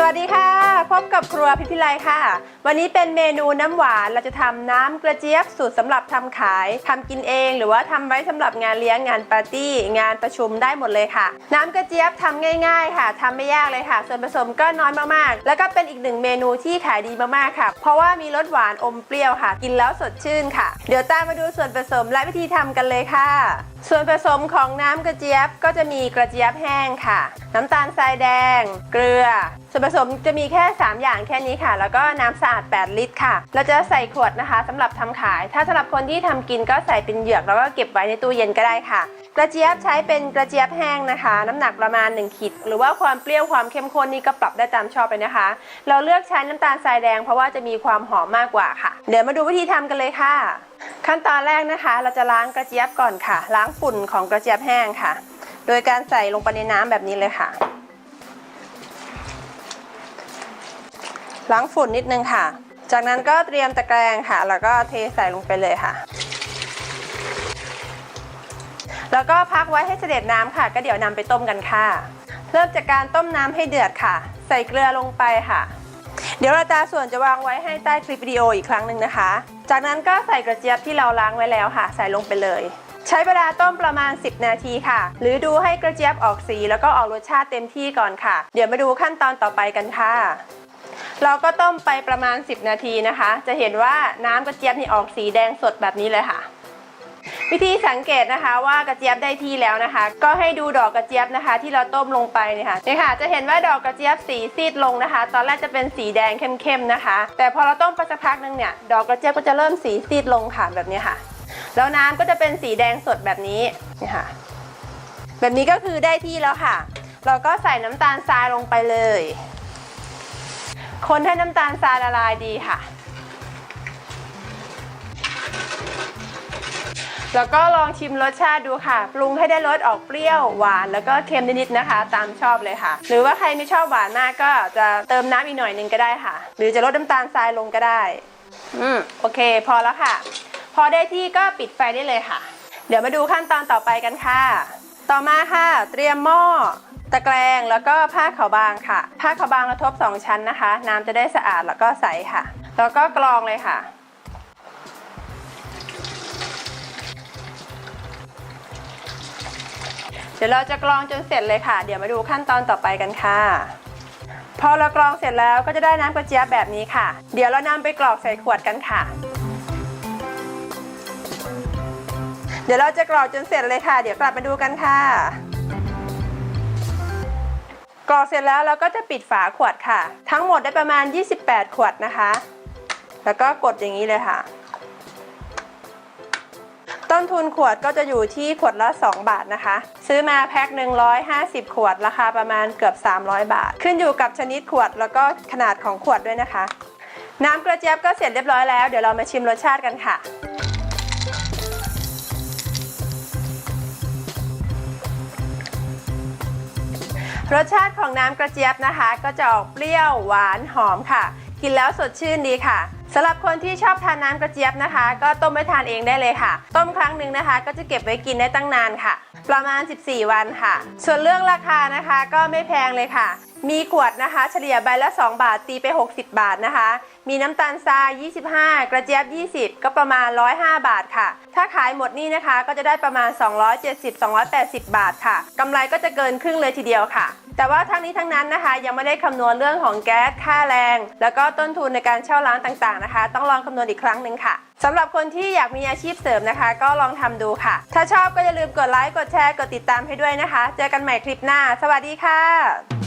สวัสดีค่ะ พบกับครัวพิพิไลค่ะ วันนี้เป็นเมนูน้ำหวานเราจะทำน้ำกระเจี๊ยบสูตรสำหรับทำขายทำกินเอง หรือว่าทำไว้สำหรับงานเลี้ยงงานปาร์ตี้ งานประชุมได้หมดเลยค่ะ น้ำกระเจี๊ยบทำง่าย ๆ ค่ะทำไม่ยากเลยค่ะ ส่วนผสมก็น้อยมากๆ แล้วก็เป็นอีกหนึ่งเมนูที่ขายดีมากๆค่ะ เพราะว่ามีรสหวานอมเปรี้ยวค่ะ กินแล้วสดชื่นค่ะ เดี๋ยวตามมาดูส่วนผสมและวิธีทำกันเลยค่ะส่วนผสมของน้ำกระเจี๊ยบก็จะมีกระเจี๊ยบแห้งค่ะ น้ำตาลทรายแดง เกลือ ส่วนผสมจะมีแค่ 3 อย่างแค่นี้ค่ะ แล้วก็น้ำสะอาด 8 ลิตรค่ะ เราจะใส่ขวดนะคะสำหรับทำขาย ถ้าสำหรับคนที่ทำกินก็ใส่เป็นเหยือกแล้วก็เก็บไว้ในตู้เย็นก็ได้ค่ะ กระเจี๊ยบใช้เป็นกระเจี๊ยบแห้งนะคะ น้ำหนักประมาณ 1ขีดหรือว่าความเปรี้ยวความเข้มข้นนี่ก็ปรับได้ตามชอบเลยนะคะ เราเลือกใช้น้ำตาลทรายแดงเพราะว่าจะมีความหอมมากกว่าค่ะ เดี๋ยวมาดูวิธีทำกันเลยค่ะ ขั้นตอนแรกนะคะ เราจะล้างกระเจี๊ยบก่อนค่ะล้างางฝุ่นของกระเจี๊ยบแห้งค่ะ โดยการใส่ลงไปในน้ำแบบนี้เลยค่ะ ล้างฝุ่นนิดนึงค่ะ จากนั้นก็เตรียมตะแกรงค่ะ แล้วก็เทใส่ลงไปเลยค่ะ แล้วก็พักไว้ให้เสด็จน้ำค่ะ ก็เดี๋ยวนำไปต้มกันค่ะ เริ่มจากการต้มน้ำให้เดือดค่ะ ใส่เกลือลงไปค่ะเดี๋ยวเราตาส่วนจะวางไว้ให้ใต้คลิปวิดีโออีกครั้งหนึ่งนะคะ จากนั้นก็ใส่กระเจี๊ยบที่เราล้างไว้แล้วค่ะ ใส่ลงไปเลย ใช้เวลาต้มประมาณ 10 นาทีค่ะ หรือดูให้กระเจี๊ยบออกสีแล้วก็ออกรสชาติเต็มที่ก่อนค่ะ เดี๋ยวมาดูขั้นตอนต่อไปกันค่ะ เราก็ต้มไปประมาณ 10 นาทีนะคะ จะเห็นว่าน้ำกระเจี๊ยบนี่ออกสีแดงสดแบบนี้เลยค่ะวิธีสังเกตนะคะว่ากระเจี๊ยบได้ที่แล้วนะคะ ก็ให้ดูดอกกระเจี๊ยบนะคะ ที่เราต้มลงไปเนี่ยค่ะเนี่ยค่ะ จะเห็นว่าดอกกระเจี๊ยบสีซีดลงนะคะ ตอนแรกจะเป็นสีแดงเข้มๆนะคะ แต่พอเราต้มไปสักพักนึงเนี่ยดอกกระเจี๊ยบก็จะเริ่มสีซีดลงค่ะแบบนี้ค่ะ แล้วน้ำก็จะเป็นสีแดงสดแบบนี้นี่ค่ะ แบบนี้ก็คือได้ที่แล้วค่ะ เราก็ใส่น้ำตาลทรายลงไปเลย คนให้น้ำตาลทรายละลายดีค่ะ แล้วก็ลองชิมรสชาติดูค่ะ ปรุงให้ได้รสออกเปรี้ยวหวานแล้วก็เค็มนิดๆนะคะ ตามชอบเลยค่ะ หรือว่าใครไม่ชอบหวานมากก็จะเติมน้ำอีกหน่อยนึงก็ได้ค่ะ หรือจะลดน้ำตาลทรายลงก็ได้ อืมโอเค พอแล้วค่ะ อได้ที่ก็ปิดไฟได้เลยค่ะ เดี๋ยวมาดูขั้นตอนต่อไปกันค่ะ ต่อมาค่ะ เตรียมหม้อตะแกรงแล้วก็ผ้าขาวบางค่ะ ผ้าขาวบางราทบสองชั้นนะคะ น้ำจะได้สะอาดแล้วก็ใสค่ะ แล้วก็กรองเลยค่ะ เดี๋ยวเราจะกรองจนเสร็จเลยค่ะ เดี๋ยวมาดูขั้นตอนต่อไปกันค่ะ พอเรากรองเสร็จแล้วก็จะได้น้ำกระเจี๊ยบแบบนี้ค่ะ เดี๋ยวเรานำไปกรอกใส่ขวดกันค่ะ เดี๋ยวเราจะกรอกจนเสร็จเลยค่ะ เดี๋ยวกลับมาดูกันค่ะ กรอกเสร็จแล้วเราก็จะปิดฝาขวดค่ะ ทั้งหมดได้ประมาณ 28 ขวดนะคะ แล้วก็กดอย่างนี้เลยค่ะ ต้นทุนขวดก็จะอยู่ที่ขวดละ 2 บาทนะคะ ซื้อมาแพ็ค150 ขวด ราคาประมาณเกือบ 300 บาท ขึ้นอยู่กับชนิดขวดแล้วก็ขนาดของขวดด้วยนะคะ น้ำกระเจี๊ยบก็เสร็จเรียบร้อยแล้ว เดี๋ยวเรามาชิมรสชาติกันค่ะ รสชาติของน้ำกระเจี๊ยบนะคะ ก็จะออกเปรี้ยวหวานหอมค่ะ กินแล้วสดชื่นดีค่ะสำหรับคนที่ชอบทานน้ำกระเจี๊ยบนะคะ ก็ต้มไว้ทานเองได้เลยค่ะ ต้มครั้งหนึ่งนะคะ ก็จะเก็บไว้กินได้ตั้งนานค่ะ ประมาณ 14 วันค่ะ ส่วนเรื่องราคานะคะ ก็ไม่แพงเลยค่ะ มีขวดนะคะ เฉลี่ยใบละ 2 บาทตีไป 60 บาทนะคะ มีน้ำตาลทราย 25 กระเจี๊ยบ 20 ก็ประมาณ 105 บาทค่ะ ถ้าขายหมดนี่นะคะ ก็จะได้ประมาณ 270-280 บาทค่ะกำไรก็จะเกินครึ่งเลยทีเดียวค่ะ แต่ว่าทั้งนี้ทั้งนั้นนะคะ ยังไม่ได้คำนวณเรื่องของแก๊สค่าแรง แล้วก็ต้นทุนในการเช่าร้านต่างๆนะคะ ต้องลองคำนวณอีกครั้งหนึ่งค่ะสำหรับคนที่อยากมีอาชีพเสริมนะคะ ก็ลองทำดูค่ะ ถ้าชอบก็อย่าลืมกดไลค์กดแชร์กดติดตามให้ด้วยนะคะ เจอกันใหม่คลิปหน้า สวัสดีค่ะ